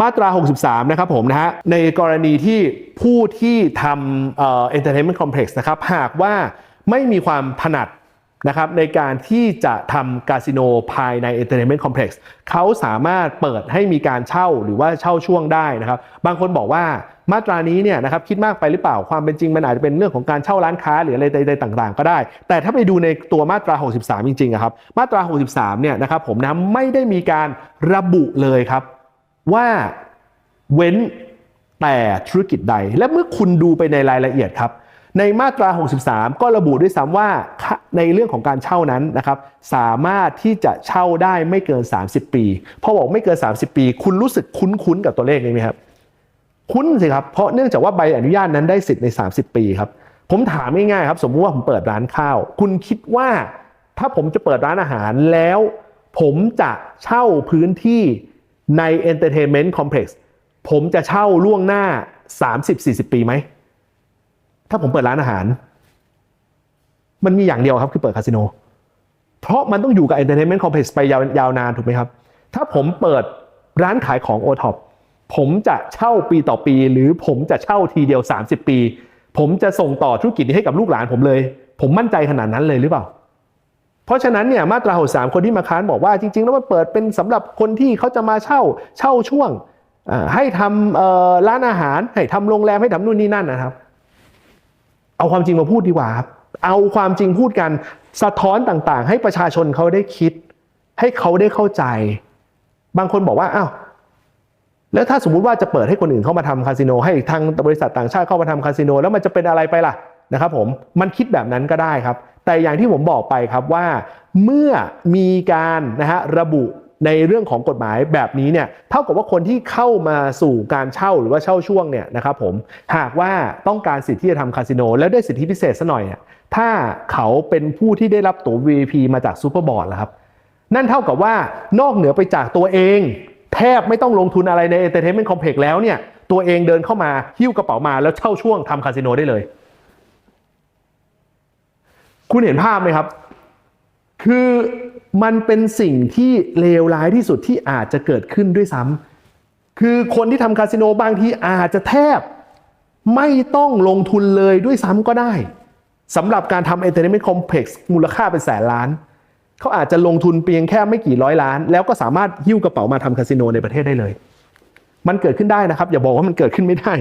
มาตรา 63 นะครับผมนะฮะในกรณีที่ผู้ที่ทำเอ่อ entertainment complex นะครับหากว่าไม่มีความถนัดนะครับในการที่จะทำคาสิโนภายใน entertainment complex เขาสามารถเปิดให้มีการเช่าหรือว่าเช่าช่วงได้นะครับ บางคนบอกว่ามาตรานี้เนี่ยนะครับคิดมากไปหรือเปล่าความเป็นจริงมันอาจจะเป็นเรื่องของการเช่าร้านค้าหรืออะไรใดๆต่างๆ ก็ได้ แต่ถ้าไปดูในตัวมาตรา 63 จริงๆครับมาตรา 63 เนี่ยนะครับผมนะไม่ได้มีการระบุเลยครับ ว่าเว้นแต่ธุรกิจใด และเมื่อคุณดูไปในรายละเอียดครับ ในมาตรา 63 ก็ระบุด้วยซ้ำว่าในเรื่องของการเช่านั้นนะครับ สามารถที่จะเช่าได้ไม่เกิน 30 ปีพอบอกไม่เกิน 30 ปี คุณรู้สึกคุ้นๆกับตัวเลขนี้ไหมครับ คุ้นสิครับ เพราะเนื่องจากว่าใบอนุญาตนั้นได้สิทธิ์ใน 30 ปีครับ ผมถามง่ายๆครับ สมมุติว่าผมเปิดร้านข้าว คุณคิดว่าถ้าผมจะเปิดร้านอาหารแล้ว ผมจะเช่าพื้นที่ ใน Entertainment Complex ผมจะเช่าล่วงหน้า 30-40 ปีไหม ถ้าผมเปิดร้านอาหาร มันมีอย่างเดียวครับคือเปิดคาสิโน เพราะมันต้องอยู่กับ Entertainment Complex ไปยาวยาวนานถูกไหมครับ ถ้าผมเปิดร้านขายของ o t o p ผมจะเช่าปีต่อปี หรือผมจะเช่าทีเดียว 30 ปี ผมจะส่งต่อธุรกิจนี้ให้กับลูกหลานผมเลย ผมมั่นใจขนาดนั้นเลยหรือเปล่า เพราะฉะนั้นเนี่ยมาตรา63คนที่มาค้านบอกว่าจริง ๆ แล้วมันเปิดเป็นสำหรับคนที่เขาจะมาเช่าเช่าช่วงให้ทำร้านอาหารให้ทำโรงแรมให้ทำนู่นนี่นั่นนะครับ เอาความจริงมาพูดดีกว่าครับเอาความจริงพูดกันสะท้อนต่างๆ ให้ประชาชนเขาได้คิด ให้เขาได้เข้าใจ บางคนบอกว่าอ้าวแล้วถ้าสมมุติว่าจะเปิดให้คนอื่นเข้ามาทำคาสิโน ให้ทางบริษัทต่างชาติเข้ามาทำคาสิโน แล้วมันจะเป็นอะไรไปล่ะนะครับผมมันคิดแบบนั้นก็ได้ครับ แต่อย่างที่ผมบอกไปครับว่า เมื่อมีการนะฮะระบุในเรื่องของกฎหมายแบบนี้เนี่ยเท่ากับว่าคนที่เข้ามาสู่การเช่าหรือว่าเช่าช่วงเนี่ยนะครับผมหากว่าต้องการสิทธิ์ที่จะทำคาสิโน แล้วได้สิทธิพิเศษซะหน่อยเนี่ยถ้าเขาเป็นผู้ที่ได้รับตั๋ว VIP มาจากซูเปอร์บอร์ดแล้วครับนั่นเท่ากับว่านอกเหนือไปจากตัวเอง แทบไม่ต้องลงทุนอะไรใน Entertainment Complex แล้วเนี่ยตัวเองเดินเข้ามาหิ้วกระเป๋ามาแล้วเช่าช่วงทำคาสิโนได้เลย คุณเห็นภาพไหมครับ คือมันเป็นสิ่งที่เลวร้ายที่สุดที่อาจจะเกิดขึ้นด้วยซ้ำคือคนที่ทำคาสิโนบางทีอาจจะแทบไม่ต้องลงทุนเลยด้วยซ้ำก็ได้สำหรับการทำ Entertainment Complex มูลค่าเป็นแสนล้าน เขาอาจจะลงทุนเพียงแค่ไม่กี่ร้อยล้าน แล้วก็สามารถหิ้วกระเป๋ามาทำคาสิโนในประเทศได้เลย มันเกิดขึ้นได้นะครับ อย่าบอกว่ามันเกิดขึ้นไม่ได้